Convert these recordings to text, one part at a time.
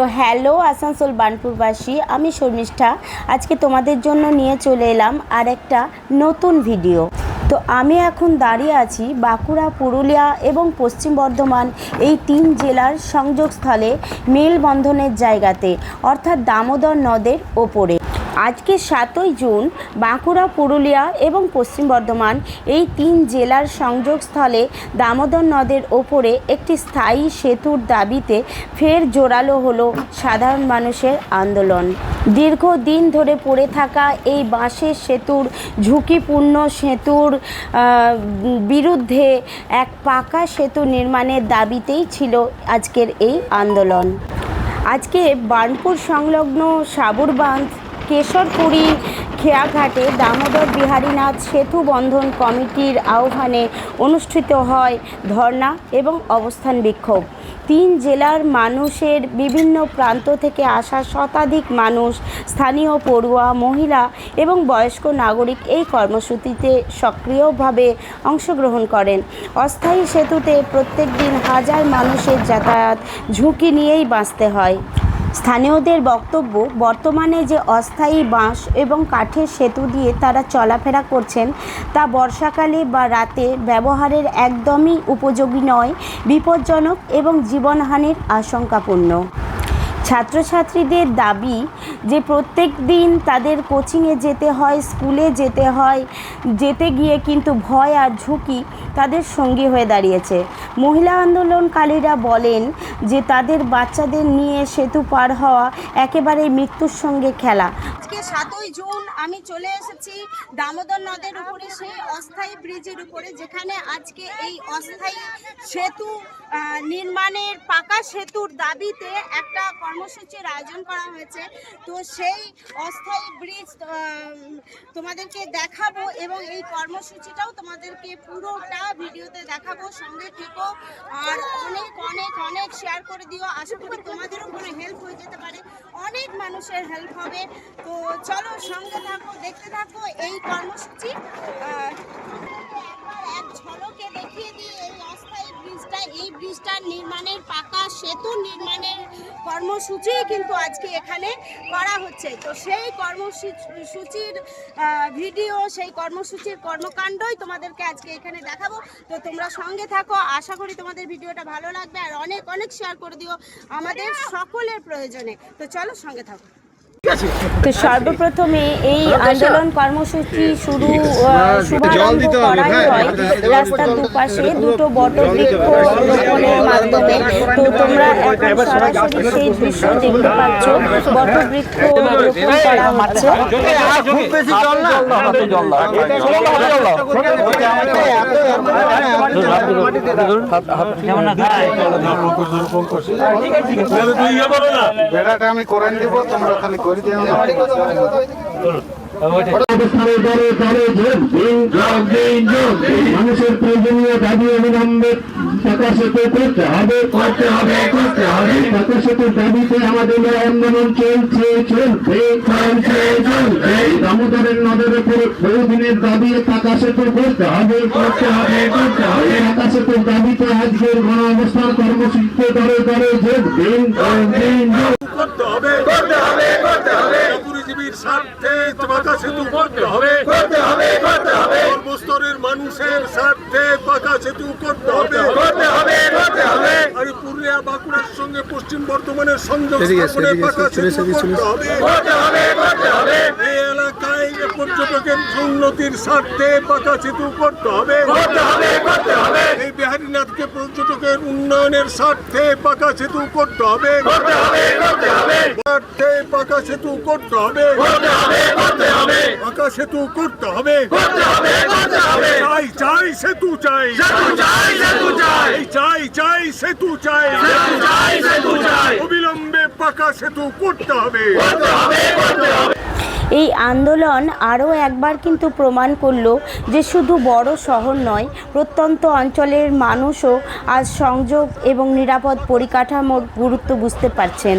তো হ্যালো, আসানসোল বানপুরবাসী, আমি শর্মিষ্ঠা। আজকে তোমাদের জন্য নিয়ে চলে এলাম আর একটা নতুন ভিডিও। তো আমি এখন দাঁড়িয়ে আছি বাঁকুড়া, পুরুলিয়া এবং পশ্চিম বর্ধমান এই তিন জেলার সংযোগস্থলে মেলবন্ধনের জায়গাতে, অর্থাৎ দামোদর নদের ওপরে। আজকে সাতই জুন, বাঁকুড়া, পুরুলিয়া এবং পশ্চিম বর্ধমান এই তিন জেলার সংযোগস্থলে দামোদর নদের ওপরে একটি স্থায়ী সেতুর দাবিতে ফের জোরালো হলো সাধারণ মানুষের আন্দোলন। দীর্ঘদিন ধরে পড়ে থাকা এই বাঁশের সেতুর ঝুঁকিপূর্ণ সেতুর বিরুদ্ধে এক পাকা সেতু নির্মাণের দাবিতেই ছিল আজকের এই আন্দোলন। আজকে বার্নপুর সংলগ্ন সাবুর বাঁধ কেশরপুরী খেয়াঘাটে দামোদর বিহারীনাথ সেতু বন্ধন কমিটির আহ্বানে অনুষ্ঠিত হয় ধর্ণা এবং অবস্থান বিক্ষোভ। তিন জেলার মানুষের বিভিন্ন প্রান্ত থেকে আসা শতাধিক মানুষ, স্থানীয় পড়ুয়া, মহিলা এবং বয়স্ক নাগরিক এই কর্মসূচিতে সক্রিয়ভাবে অংশগ্রহণ করেন। অস্থায়ী সেতুতে প্রত্যেক দিন হাজার মানুষের যাতায়াত ঝুঁকি নিয়েই বাঁচতে হয়। স্থানীয়দের বক্তব্য, বর্তমানে যে অস্থায়ী বাঁশ এবং কাঠের সেতু দিয়ে তারা চলাফেরা করছেন, তা বর্ষাকালে বা রাতে ব্যবহারের একদমই উপযোগী নয়, বিপজ্জনক এবং জীবনহানির আশঙ্কাপূর্ণ। ছাত্রছাত্রীদের দাবি যে প্রত্যেক দিন তাদের কোচিংয়ে যেতে হয় স্কুলে যেতে হয়, যেতে গিয়ে কিন্তু ভয় আর ঝুঁকি তাদের সঙ্গী হয়ে দাঁড়িয়েছে। মহিলা আন্দোলনকারীরা বলেন যে তাদের বাচ্চাদের নিয়ে সেতু পার হওয়া একেবারেই মৃত্যুর সঙ্গে খেলা। আজকে সাতই জুন আমি চলে এসেছি দামোদর নদের উপরে, সেই অস্থায়ী ব্রিজের উপরে, যেখানে আজকে এই অস্থায়ী সেতু নির্মাণের পাকা সেতুর দাবিতে একটা কর্মসূচির আয়োজন করা হয়েছে। তো সেই অস্থায়ী ব্রিজ তোমাদেরকে দেখাবো এবং এই কর্মসূচিটাও তোমাদেরকে পুরোটা ভিডিওতে দেখাবো। সঙ্গে থেকো আর অনেক অনেক অনেক শেয়ার করে দিও। আশা করি তোমাদেরও কোনো হেল্প হয়ে যেতে পারে। অনেক মানুষের হেল্প হবে। তো চলো সঙ্গে থাকো, দেখতে থাকো এই কর্মসূচি। এই ব্রিজটার নির্মাণের পাকা সেতু নির্মাণের কর্মসূচি কিন্তু আজকে এখানে করা হচ্ছে। তো সেই কর্মসূচির ভিডিও, সেই কর্মসূচির কর্মকাণ্ডই তোমাদেরকে আজকে এখানে দেখাবো। তো তোমরা সঙ্গে থাকো। আশা করি তোমাদের ভিডিওটা ভালো লাগবে। আর অনেক অনেক শেয়ার করে দিও আমাদের সকলের প্রয়োজনে। তো চলো সঙ্গে থাকো। তো সর্বপ্রথমে এই আন্দোলন কর্মসূচি শুরু শুভারম্ভ করাই হয়। রাস্তার দুপাশে দুটো বটবৃক্ষ রোপণের মাধ্যমে তো তোমরা এখন সরাসরি সেই দৃশ্য দেখতে পাচ্ছ। বটবৃক্ষ রোপণ করা হচ্ছে খুব বেশি জল না জল না বেড়াটা আমি করে দিব তোমরা খালি করে দিও। মানুষের প্রয়োজনীয় দাবি অবিলম্বে প্রকাশিত করতে হবে। করতে হবে করতে হবে। প্রকাশিত দাবিতে আমাদের আন্দোলন চলছে চলবে। চলছে চলবে। দামোদরের নদের উপরে বহুদিনের দাবি প্রকাশিত করতে হবে। করতে হবে করতে হবে। প্রকাশিত দাবিতে আজকের গণ অবস্থান কর্মসূচিতে দরে দরে যোগ দিন। করতে হবে করতে হবে। পাকা সেতু করতে হবে। করতে হবে করতে হবে। সর্বস্তরের মানুষের স্বার্থে পাকা সেতু করতে হবে। করতে হবে করতে হবে আর পুরুলিয়া বাঁকুড়ার সঙ্গে পশ্চিম বর্ধমানের সংযোগ স্থাপনে পাকা সেতু করতে হবে। করতে হবে করতে হবে। উন্নতির স্বার্থে পাকা সেতু করতে হবে করতে হবে করতে হবে এই বিহারীনাথকে পর্যটকের উন্নয়নের স্বার্থে পাকা সেতু করতে হবে করতে হবে করতে হবে স্বার্থে পাকা সেতু করতে হবে করতে হবে করতে হবে পাকা সেতু করতে হবে করতে হবে করতে হবে চাই চাই সেতু চাই সেতু চাই সেতু চাই চাই চাই সেতু চাই সেতু চাই সেতু চাই অবিলম্বে পাকা সেতু করতে হবে করতে হবে করতে হবে এই আন্দোলন আরও একবার কিন্তু প্রমাণ করল যে শুধু বড় শহর নয়, প্রত্যন্ত অঞ্চলের মানুষও আজ সংযোগ এবং নিরাপদ পরিকাঠামোর গুরুত্ব বুঝতে পারছেন।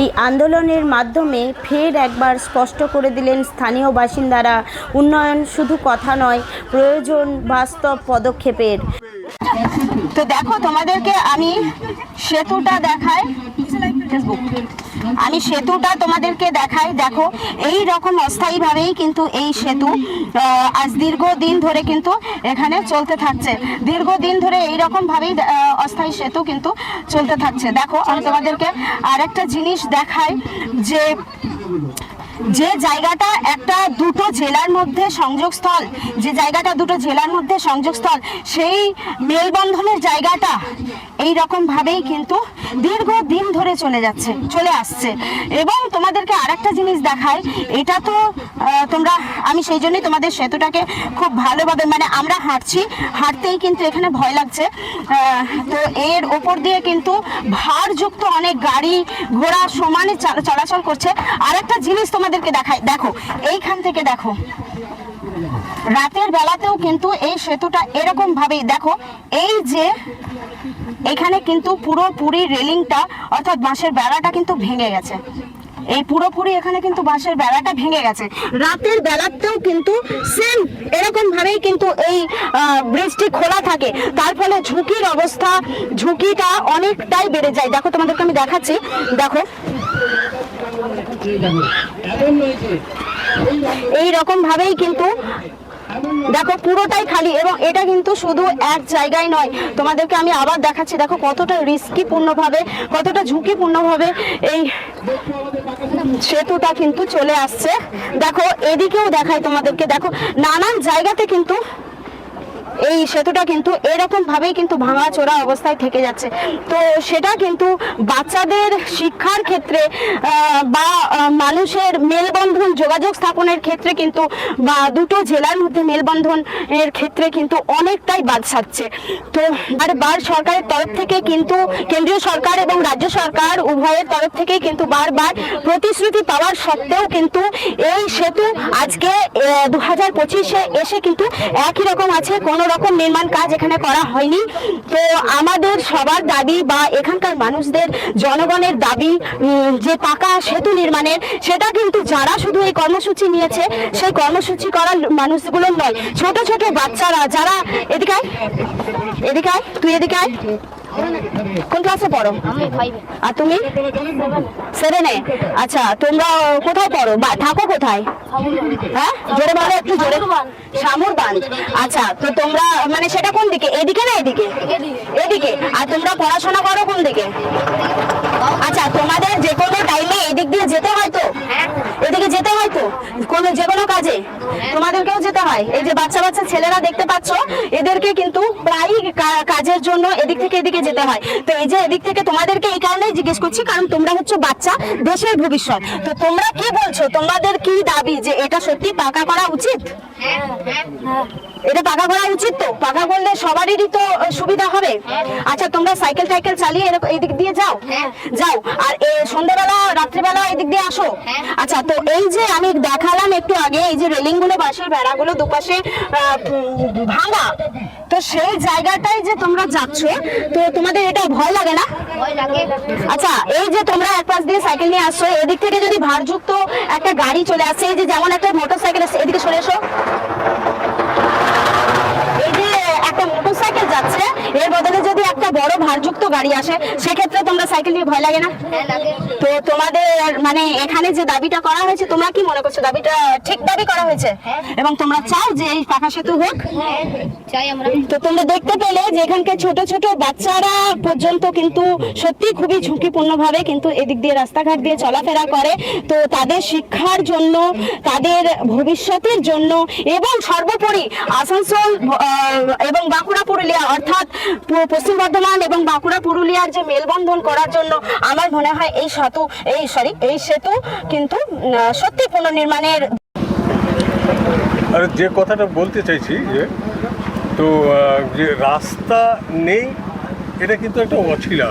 এই আন্দোলনের মাধ্যমে ফের একবার স্পষ্ট করে দিলেন স্থানীয় বাসিন্দারা, উন্নয়ন শুধু কথা নয়, প্রয়োজন বাস্তব পদক্ষেপের। তো দেখো তোমাদেরকে আমি সেতুটা দেখাই। আমি সেতুটা তোমাদেরকে দেখাই। দেখো এই রকম অস্থায়ীভাবেই কিন্তু এই সেতু আজ দীর্ঘদিন ধরে কিন্তু এখানে চলতে থাকছে। দীর্ঘদিন ধরে এই রকম ভাবেই অস্থায়ী সেতু কিন্তু চলতে থাকছে। দেখো, আমি তোমাদেরকে আরেকটা জিনিস দেখাই যে যে জায়গাটা একটা দুটো জেলার মধ্যে সংযোগস্থল, যে জায়গাটা দুটো জেলার মধ্যে সংযোগস্থল, সেই মেলবন্ধনের জায়গাটা এই রকম ভাবেই কিন্তু দীর্ঘদিন ধরে চলে যাচ্ছে, চলে আসছে। এবং তোমাদেরকে আরেকটা জিনিস দেখায় এটা তো তোমরা, আমি সেই জন্যই তোমাদের সেতুটাকে খুব ভালোভাবে মানে আমরা হাঁটছি, হাঁটতেই কিন্তু এখানে ভয় লাগছে। তো এর ওপর দিয়ে কিন্তু ভারযুক্ত অনেক গাড়ি ঘোড়া সমানে চলাচল করছে। আর একটা জিনিস তোমাদেরকে দেখাই, দেখো, এইখান থেকে দেখো। রাতের বেলাতেও কিন্তু এই সেতুটা এরকম ভাবেই দেখো, এই যে এখানে কিন্তু পুরোপুরি রেলিংটা, অর্থাৎ বাঁশের বেড়াটা কিন্তু ভেঙে গেছে। এই পুরোপুরি এখানে কিন্তু বাঁশের বেড়াটা ভেঙে গেছে। রাতের বেলাতেও কিন্তু সেম এরকম ভাবেই কিন্তু এই ব্রিজটি খোলা থাকে। তার ফলে ঝুঁকির অবস্থা, ঝুঁকিটা অনেকটাই বেড়ে যায়। দেখো তোমাদেরকে আমি দেখাচ্ছি। দেখো এই রকম ভাবেই কিন্তু দেখো পুরোটাই খালি এবং এটা কিন্তু শুধু এক জায়গায় নয়। তোমাদেরকে আমি আবার দেখাচ্ছি, দেখো কতটা রিস্কি পূর্ণভাবে কতটা ঝুঁকিপূর্ণভাবে এই সেতুটা কিন্তু চলে আসছে। দেখো এদিকেও দেখায় তোমাদেরকে, দেখো নানান জায়গাতে কিন্তু এই সেতুটা কিন্তু এরকম ভাবেই কিন্তু ভাঙা চোরা অবস্থায় থেকে যাচ্ছে। তো সেটা কিন্তু বাচ্চাদের শিক্ষার ক্ষেত্রে বা মানুষের মেলবন্ধন, যোগাযোগ স্থাপনের ক্ষেত্রে কিন্তু, বা দুটো জেলার মধ্যে মেলবন্ধন এর ক্ষেত্রে কিন্তু অনেকটাই বাদ সাধছে। তো বারবার সরকারের তরফ থেকে কিন্তু, কেন্দ্রীয় সরকার এবং রাজ্য সরকার উভয়ের তরফ থেকেই কিন্তু বারবার প্রতিশ্রুতি পাওয়ার সত্ত্বেও কিন্তু এই সেতু আজকে দু হাজার পঁচিশে এসে কিন্তু একই রকম আছে, কোনো রকম নির্মাণ কাজ এখানে করা হয়নি। তো আমাদের সবার দাবি বা এখানকার মানুষদের, জনগণের দাবি যে পাকা সেতু নির্মাণের, সেটা কিন্তু যারা শুধু এই কর্মসূচি নিয়েছে, সেই কর্মসূচি করার মানুষগুলো নয়। ছোট ছোট বাচ্চারা, যারা, এদিকে এদিকে তুই এদিকে কোন ক্লাসে পড়ো? আর তুমি? সেভেনে আচ্ছা তোমরা কোথায় পড়ো? বা থাকো কোথায়? হ্যাঁ? জোরে বলো একটু জোরে। শামুর বাঁধ। আচ্ছা তো তোমরা মানে সেটা কোন দিকে? এদিকে না এদিকে? এদিকে। আর তোমরা পড়াশোনা করো কোন দিকে? আচ্ছা তোমাদের যে কোনো টাইমে এদিক দিয়ে যেতে হয় তো? এদিকে যেতে হয় তো? কোনো যে কোনো কাজে? তোমাদেরকেও যেতে হয়? এই যে বাচ্চা বাচ্চা ছেলেরা দেখতে পাচ্ছ এদেরকে কিন্তু প্রায় কাজের জন্য এদিক থেকে এদিকে যেতে হয়। তো এই যে এদিক থেকে তোমাদেরকে এই কারণেই জিজ্ঞেস করছি, কারণ তোমরা হচ্ছে বাচ্চা দেশের ভবিষ্যৎ। তো তোমরা কি বলছো? তোমাদের কি দাবি যে এটা সত্যি পাকা করা উচিত? এটা পাকা করা উচিত তো? পাকা করলে সবারই তো সুবিধা হবে? আচ্ছা তোমরা সাইকেল টাইকেল চালিয়ে এরকম এদিক দিয়ে যাও। যাও। আর সন্ধ্যাবেলা, রাত্রিবেলা এদিক দিয়ে আসো। আচ্ছা তো এই যে আমি দেখালাম একটু আগে, এই যে রেলিংগুলো বাঁশের বেড়াগুলো দুপাশে ভাঙা, তো সেই জায়গাটায় যে তোমরা যাচ্ছ তো তোমাদের এটা ভয় লাগে না? আচ্ছা এই যে তোমরা এক পাশ দিয়ে সাইকেল নিয়ে আসছো এদিক থেকে যদি ভারযুক্ত একটা গাড়ি চলে আসে এই যে যেমন একটা মোটর সাইকেল আসছে এদিকে সরে এসো এই যে একটা মোটরসাইকেল যাচ্ছে। এর বদলে যদি একটা বড় ভারযুক্ত গাড়ি আসে, সেক্ষেত্রে তোমরা সাইকেল নিয়ে ভয় লাগে না। তো তোমাদের মানে এখানে যে দাবিটা করা হয়েছে, তোমরা কি মনে করছ? দাবিটা ঠিক দাবি করা হয়েছে? এবং তোমরা চাও যে এই পাকা সেতু হোক? তো তোমরা দেখতে পেলে যে এখানকার ছোট ছোট বাচ্চারা পর্যন্ত কিন্তু সত্যি খুবই ঝুঁকিপূর্ণ ভাবে কিন্তু এদিক দিয়ে রাস্তাঘাট দিয়ে চলাফেরা করে। তো তাদের শিক্ষার জন্য, তাদের ভবিষ্যতের জন্য এবং সর্বোপরি আসানসোল এবং বাঁকুড়া, পুরুলিয়া অর্থাৎ পশ্চিম বর্ধমান এবং বাঁকুড়া পুরুলিয়ার যে মেলবন্ধন করার জন্য আমার মনে হয় এই সেতু এই সরি এই সেতু কিন্তু সত্যি পুনর্নির্মাণের আর যে কথাটা বলতে চাইছি যে তো যে রাস্তা নেই এটা কিন্তু একটা অছিলা।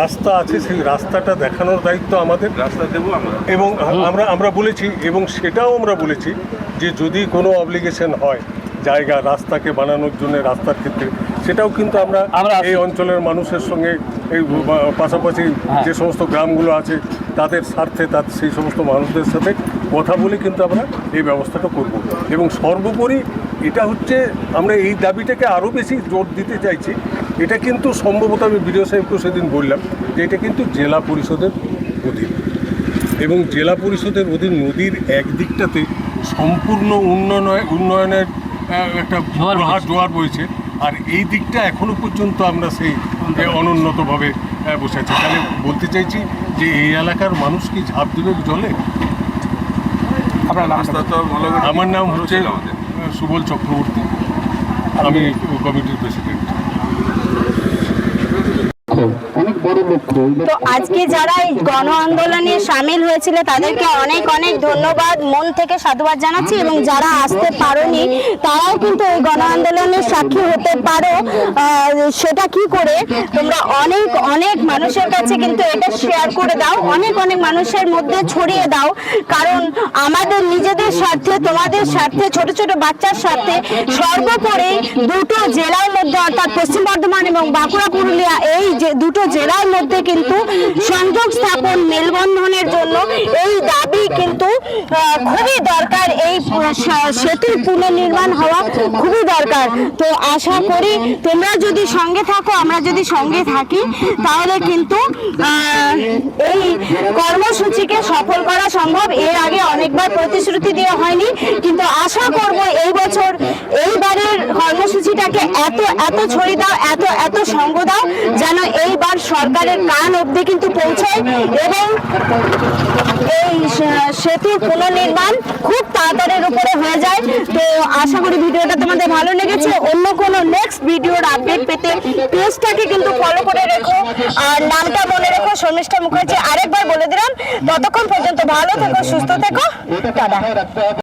রাস্তা আছে সেই রাস্তাটা দেখানোর দায়িত্ব আমাদের। রাস্তা দেবো আমরা। এবং আমরা আমরা বলেছি এবং সেটাও আমরা বলেছি যে যদি কোনো অব্লিগেশন হয় জায়গা রাস্তাকে বানানোর জন্য রাস্তার ক্ষেত্রে। সেটাও কিন্তু আমরা এই অঞ্চলের মানুষের সঙ্গে এই পাশাপাশি হ্যাঁ। যে সমস্ত গ্রামগুলো আছে তাদের স্বার্থে তার সেই সমস্ত মানুষদের সাথে কথা বলে কিন্তু আমরা এই ব্যবস্থাটা করব। এবং সর্বোপরি এটা হচ্ছে আমরা এই দাবিটাকে আরও বেশি জোর দিতে চাইছি। এটা কিন্তু সম্ভবত আমি বিডিও সাহেবকেও সেদিন বললাম যে এটা কিন্তু জেলা পরিষদের অধীন। এবং জেলা পরিষদের অধীন নদীর একদিকটাতে সম্পূর্ণ উন্নয়ন উন্নয়নের একটা প্রহার জোয়ার বইছে। আর এই দিকটা এখনও পর্যন্ত আমরা সেই অনুন্নতভাবে বসে আছি তাহলে বলতে চাইছি যে এই এলাকার মানুষ কি ঝাঁপ দেবে জলে? আমার নাম হচ্ছে সুবল চক্রবর্তী। আমি কমিটির প্রেসিডেন্ট তো আজকে যারা এই গণ আন্দোলনে সামিল হয়েছিল, তাদেরকে অনেক অনেক ধন্যবাদ। মন থেকে সাধুবাদ জানাচ্ছি এবং যারা আসতে পারোনি, তারাও কিন্তু এই গণ আন্দোলনের সাক্ষী হতে পারো। সেটা কি করে? তোমরা অনেক অনেক মানুষের কাছে কিন্তু এটা শেয়ার করে দাও। অনেক অনেক মানুষের মধ্যে ছড়িয়ে দাও। কারণ আমাদের নিজেদের স্বার্থে, তোমাদের স্বার্থে, ছোট ছোট বাচ্চার স্বার্থে সর্বোপরি দুটো জেলার মধ্যে, অর্থাৎ পশ্চিম বর্ধমান এবং বাঁকুড়া, পুরুলিয়া, এই যে দুটো জেলার মধ্যে কিন্তু সংযোগ স্থাপন মেলবন্ধনের জন্য এই দাবি কিন্তু খুবই দরকার। এই সেতুর পুনর্নির্মাণ হওয়া খুবই দরকার। তো আশা করি তোমরা যদি সঙ্গে থাকো, আমরা যদি সঙ্গে থাকি, তাহলে কিন্তু এই কর্মসূচিকে সফল করা সম্ভব। এর আগে অনেকবার প্রতিশ্রুতি দেওয়া হয়নি, কিন্তু আশা করব এই বছর এইবারের কর্মসূচিটাকে এত এত ছড়ি দাও, এত এত সঙ্গ দাও, যেন এইবার সরকারের কান অবধি কিন্তু পৌঁছায় এবং এই সেতুর পুনর্নির্মাণ খুব তাড়াতাড়ির উপরে হয়ে যায়। তো আশা করি ভিডিওটা তোমাদের ভালো লেগেছে। অন্য কোনো নেক্সট ভিডিওর আপডেট পেতে পেজটাকে কিন্তু ফলো করে রেখো। আর নামটা মনে রেখো, শর্মিষ্ঠা মুখার্জি। আরেকবার বলে দিলাম, ততক্ষণ পর্যন্ত ভালো থেকো, সুস্থ থেকো। টাটা।